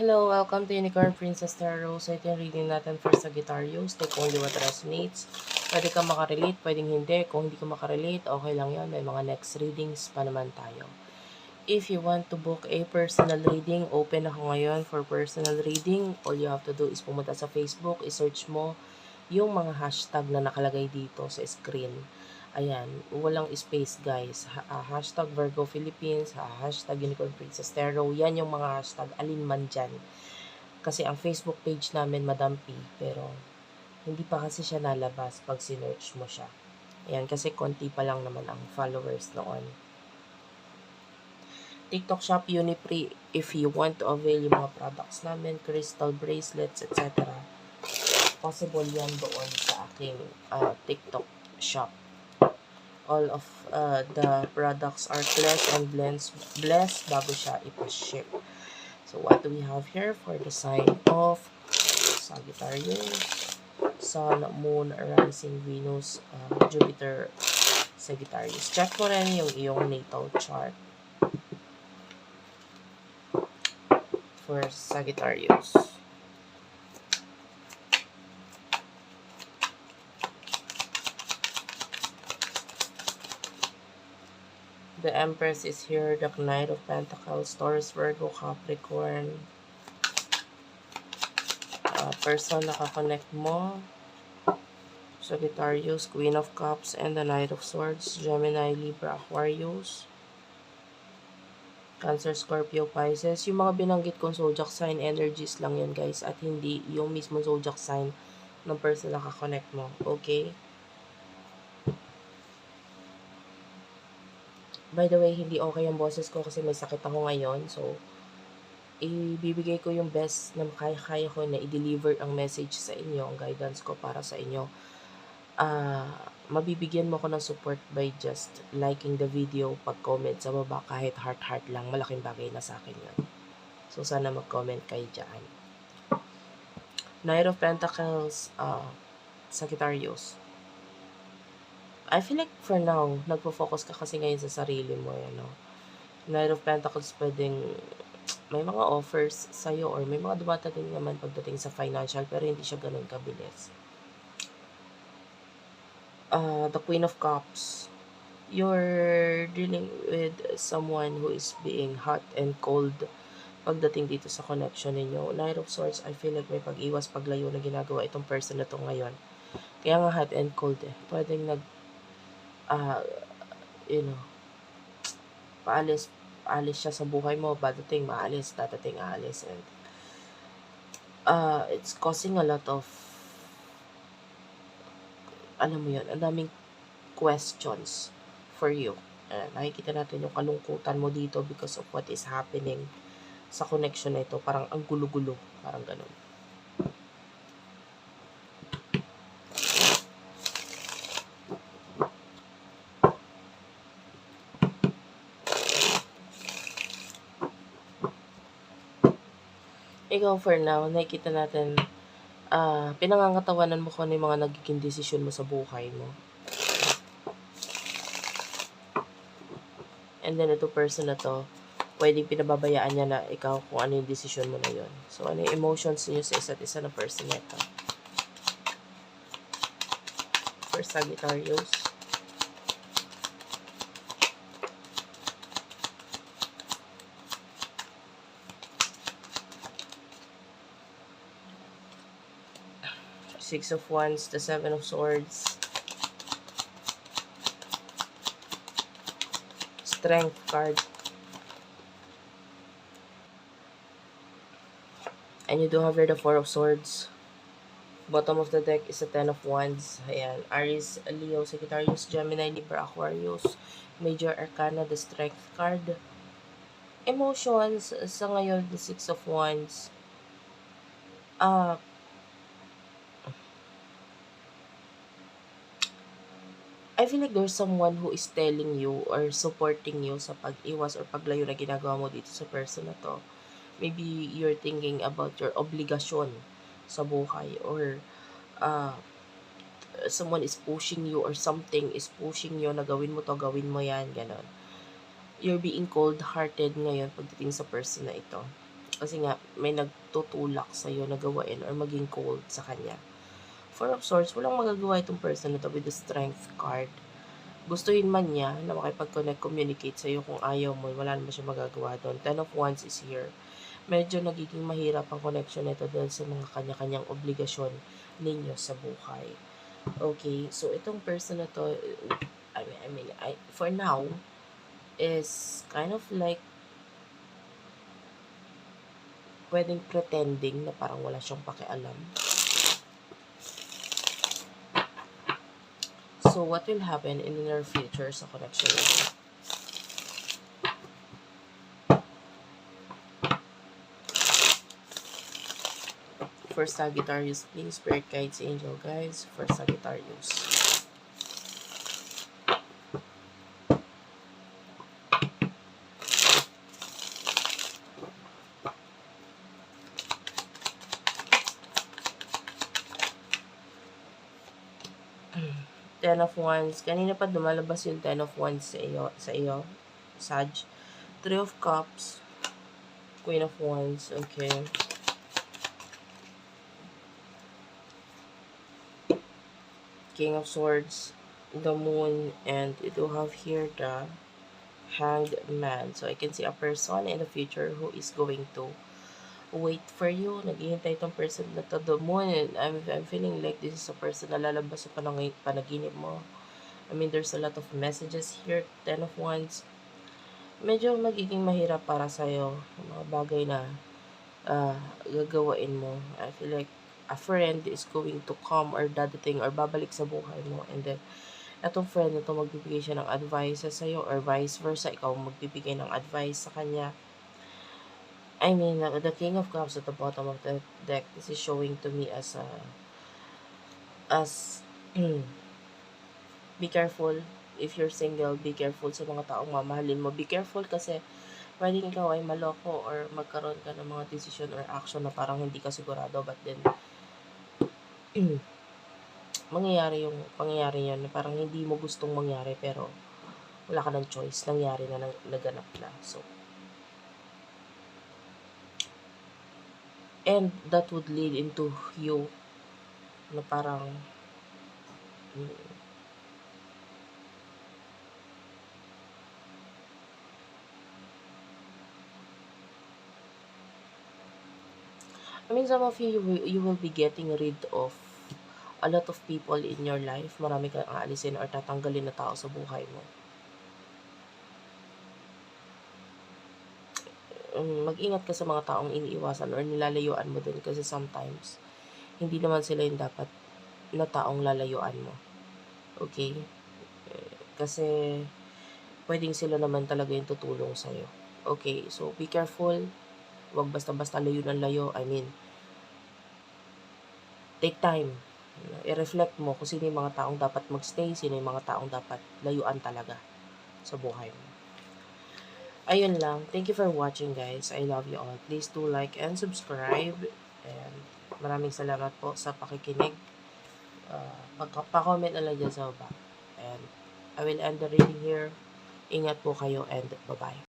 Hello, welcome to Unicorn Princess Tarot. So, ito yung reading natin for Sagittarius. Take only what resonates. Pwede ka makarelate, pwedeng hindi. Kung hindi ka makarelate, okay lang yon May mga next readings pa naman tayo. If you want to book a personal reading, open ako ngayon for personal reading. All you have to do is pumunta sa Facebook, isearch mo yung mga hashtag na nakalagay dito sa screen. Ayan, walang space guys. Ha- ah, hashtag Virgo Philippines, ha- hashtag Unicorn Princess Tarot. Yan yung mga hashtag alin man dyan. Kasi ang Facebook page namin madampi, pero hindi pa kasi siya nalabas pag sinearch mo siya. Ayan, kasi konti pa lang naman ang followers noon. TikTok shop Unipree if you want to avail yung mga products namin, crystal bracelets, etc. Possible yan doon sa aking ah, TikTok shop. All of uh, the products are blessed and blends, blessed bago siya ipa-ship. So, what do we have here for the sign of Sagittarius? Sun, Moon, Rising, Venus, uh, Jupiter, Sagittarius. Check mo rin yung iyong natal chart for Sagittarius. The Empress is here, the Knight of Pentacles, Taurus, Virgo, Capricorn. Uh, person na kakonect mo. Sagittarius, Queen of Cups, and the Knight of Swords. Gemini, Libra, Aquarius. Cancer, Scorpio, Pisces. Yung mga binanggit kong zodiac sign energies lang yan guys. At hindi yung mismo zodiac sign ng person na kakonect mo. Okay? By the way, hindi okay ang boses ko kasi may sakit ako ngayon. So, ibibigay ko yung best na kaya-kaya ko na i-deliver ang message sa inyo, ang guidance ko para sa inyo. Ah, mabibigyan mo ko ng support by just liking the video, pag-comment sa baba, kahit heart-heart lang, malaking bagay na sa akin yun. So, sana mag-comment kayo dyan. Knight of Pentacles, uh, Sagittarius. I feel like for now, nagpo-focus ka kasi ngayon sa sarili mo, you know. Knight of Pentacles pwedeng may mga offers sa'yo or may mga dumatating naman pagdating sa financial pero hindi siya ganun kabilis. Uh, the Queen of Cups. You're dealing with someone who is being hot and cold pagdating dito sa connection ninyo. Knight of Swords, I feel like may pag-iwas, paglayo na ginagawa itong person na to ngayon. Kaya nga hot and cold eh. Pwedeng nag ah, you know, paalis, paalis siya sa buhay mo, dadating, maalis, dadating, aalis, and uh, it's causing a lot of alam mo yun, ang daming questions for you. Uh, nakikita natin yung kalungkutan mo dito because of what is happening sa connection na ito. Parang ang gulo-gulo. Parang ganun. Ikaw for now, nakikita natin, ah, pinangangatawanan mo kung ano mga nagiging desisyon mo sa buhay mo. And then, ito person na to, pwedeng pinababayaan niya na ikaw kung ano yung desisyon mo na yun. So, ano yung emotions niyo sa isa't isa na person na ito. For Sagittarius. Six of Wands, the Seven of Swords. Strength card. And you do have here the Four of Swords. Bottom of the deck is a Ten of Wands. Ayan. Aries, Leo, Sagittarius, Gemini, Libra, Aquarius. Major Arcana, the Strength card. Emotions, sa ngayon, the Six of Wands. Ah, I feel like there's someone who is telling you or supporting you sa pag-iwas or paglayo na ginagawa mo dito sa person na to. Maybe you're thinking about your obligasyon sa buhay or uh, someone is pushing you or something is pushing you na gawin mo to, gawin mo yan, ganon. You're being cold-hearted ngayon pagdating sa person na ito. Kasi nga, may nagtutulak sa'yo na gawain or maging cold sa kanya. Four of Swords, walang magagawa itong person na to with the Strength card. Gustuhin man niya na makipag-connect, communicate sa'yo kung ayaw mo, wala naman siya magagawa doon. Ten of Wands is here. Medyo nagiging mahirap ang connection nito dahil sa mga kanya-kanyang obligasyon ninyo sa buhay. Okay, so itong person na to, I mean, I mean, I, for now, is kind of like pwedeng pretending na parang wala siyang pakialam. So, what will happen in the near future sa connection nito? For Sagittarius, please, Spirit Guides, Angel Guides, for Sagittarius. Ten of Wands. Kanina pa dumalabas yung Ten of Wands sa iyo, sa iyo, Sag. Three of Cups. Queen of Wands. Okay. King of Swords, the Moon, and we do have here the Hanged Man. So, I can see a person in the future who is going to wait for you. Naghihintay itong person na to the moon. I'm, I'm feeling like this is a person na lalabas sa panang, panaginip mo. I mean, there's a lot of messages here. Ten of Wands. Medyo magiging mahirap para sa'yo. Mga bagay na uh, gagawain mo. I feel like a friend is going to come or dadating or babalik sa buhay mo. And then, itong friend na to magbibigay siya ng advice sa sa'yo or vice versa. Ikaw magbibigay ng advice sa kanya. I mean, uh, the King of Cups at the bottom of the deck, this is showing to me as a, as, be careful if you're single, be careful sa mga taong mamahalin mo. Be careful kasi pwedeng ikaw ay maloko or magkaroon ka ng mga decision or action na parang hindi ka sigurado but then mangyayari yung pangyayari yun na parang hindi mo gustong mangyari pero wala ka ng choice. Nangyari na, naganap na. So, and that would lead into you na parang I mean, some of you, you will, you will be getting rid of a lot of people in your life. Marami kang aalisin or tatanggalin na tao sa buhay mo. Um, mag-ingat ka sa mga taong iniiwasan or nilalayuan mo din kasi sometimes hindi naman sila yung dapat na taong lalayuan mo. Okay? Eh, Kasi pwedeng sila naman talaga yung tutulong sa'yo. Okay, so be careful. Huwag basta-basta layo ng layo. I mean, take time. I-reflect mo kung sino yung mga taong dapat magstay, sino yung mga taong dapat layuan talaga sa buhay mo. Ayun lang. Thank you for watching guys. I love you all. Please do like and subscribe. And maraming salamat po sa pakikinig. Uh, pa-comment na lang dyan sa baba. And I will end the reading here. Ingat po kayo and bye-bye.